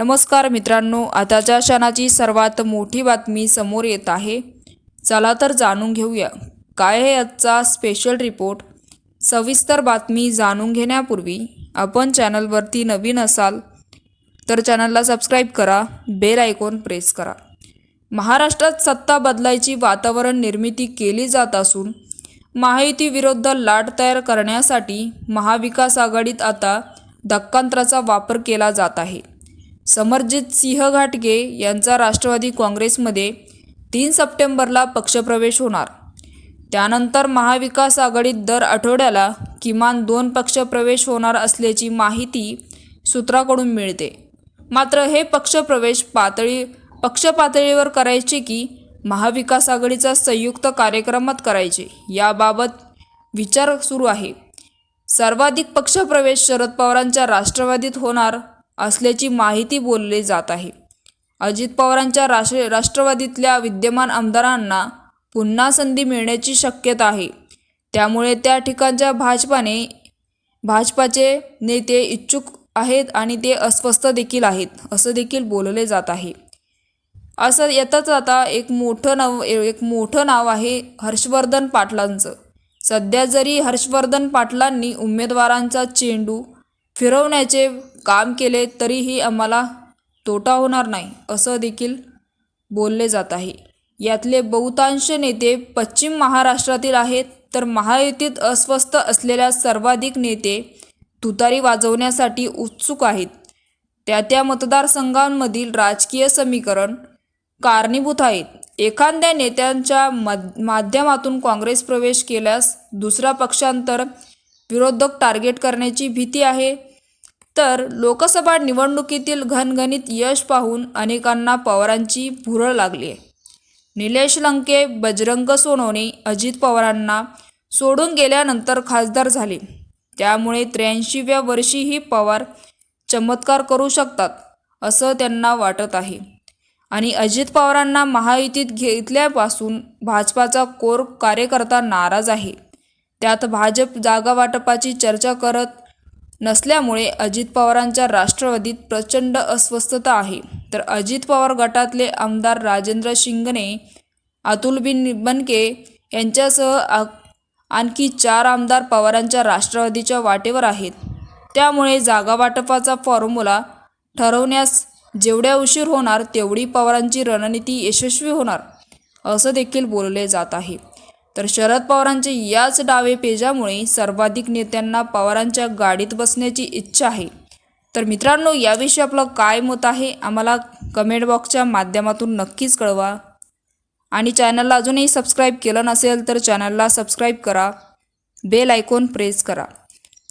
नमस्कार मित्रांनो आताच्या क्षणाची सर्वात मोठी बातमी समोर येत आहे. चला तर जाणून घेऊया. काय आहे आजचा स्पेशल रिपोर्ट सविस्तर बातमी जाणून घेण्यापूर्वी आपण चॅनलवरती नवीन असाल तर चॅनलला सबस्क्राईब करा बेल आयकॉन प्रेस करा. महाराष्ट्रात सत्ता बदलायची वातावरण निर्मिती केली जात असून महायुतीविरुद्ध लाट तयार करण्यासाठी महाविकास आघाडीत आता धक्कांत्राचा वापर केला जात आहे. समरजित सिंह घाटगे यांचा राष्ट्रवादी काँग्रेसमध्ये तीन सप्टेंबरला पक्षप्रवेश होणार. त्यानंतर महाविकास आघाडीत दर आठवड्याला किमान दोन पक्षप्रवेश होणार असल्याची माहिती सूत्राकडून मिळते. मात्र हे पक्षप्रवेश पातळी पक्ष पातळीवर करायचे की महाविकास आघाडीचा संयुक्त कार्यक्रमात करायचे याबाबत विचार सुरू आहे. सर्वाधिक पक्षप्रवेश शरद पवारांच्या राष्ट्रवादीत होणार असल्याची माहिती बोलली जात आहे. अजित पवारांच्या राष्ट्र राष्ट्रवादीतल्या विद्यमान आमदारांना पुन्हा संधी मिळण्याची शक्यता आहे. त्यामुळे त्या ठिकाणच्या भाजपाने भाजपाचे नेते इच्छुक आहेत आणि ते अस्वस्थ देखील आहेत असं देखील बोलले जात आहे. असं येतच आता एक मोठं नाव एक मोठं नाव आहे हर्षवर्धन पाटलांचं. सध्या जरी हर्षवर्धन पाटलांनी उमेदवारांचा चेंडू फिरवण्याचे काम केले तरीही आम्हाला तोटा होणार नाही असं देखील बोलले जात आहे. यातले बहुतांश नेते पश्चिम महाराष्ट्रातील आहेत तर महायुतीत अस्वस्थ असलेल्या सर्वाधिक नेते तुतारी वाजवण्यासाठी उत्सुक आहेत. त्या त्या मतदारसंघांमधील राजकीय समीकरण कारणीभूत आहेत एखाद्या नेत्यांच्या मद माध्यमातून काँग्रेस प्रवेश केल्यास दुसरा पक्षांतर विरोधक टार्गेट करण्याची भीती आहे. तर लोकसभा निवडणुकीतील घनघणीत यश पाहून अनेकांना पवारांची भुरळ लागली. आहे निलेश लंके बजरंग सोनवणे अजित पवारांना सोडून गेल्यानंतर खासदार झाले. त्यामुळे त्र्याऐंशीव्या वर्षीही पवार चमत्कार करू शकतात असं त्यांना वाटत आहे. आणि अजित पवारांना महायुतीत घेतल्यापासून भाजपाचा कोर कार्यकर्ता नाराज आहे. त्यात भाजप जागा वाटपाची चर्चा करत नसल्यामुळे अजित पवारांच्या राष्ट्रवादीत प्रचंड अस्वस्थता आहे. तर अजित पवार गटातले आमदार राजेंद्र शिंगणे अतुल बिन बनके यांच्यासह आणखी चार आमदार पवारांच्या राष्ट्रवादीच्या वाटेवर आहेत. त्यामुळे जागा वाटपाचा फॉर्म्युला ठरवण्यास जेवढ्या उशीर होणार तेवढी पवारांची रणनीती यशस्वी होणार असं देखील बोलले जात आहे. तर शरद पवारांचे याच डावे पेजामुळे सर्वाधिक नेत्यांना पवारांच्या गाडीत बसण्याची इच्छा आहे. तर मित्रांनो याविषयी आपलं काय मत आहे आम्हाला कमेंट बॉक्सच्या माध्यमातून नक्कीच कळवा. आणि चॅनलला अजूनही सबस्क्राईब केलं नसेल तर चॅनलला सबस्क्राईब करा. बेल आयकॉन प्रेस करा.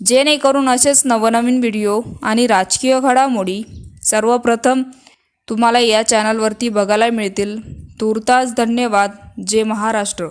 जेणेकरून असेच नवनवीन व्हिडिओ आणि राजकीय घडामोडी सर्वप्रथम तुम्हाला या चॅनलवरती बघायला मिळतील. तुर्तास धन्यवाद. जय महाराष्ट्र.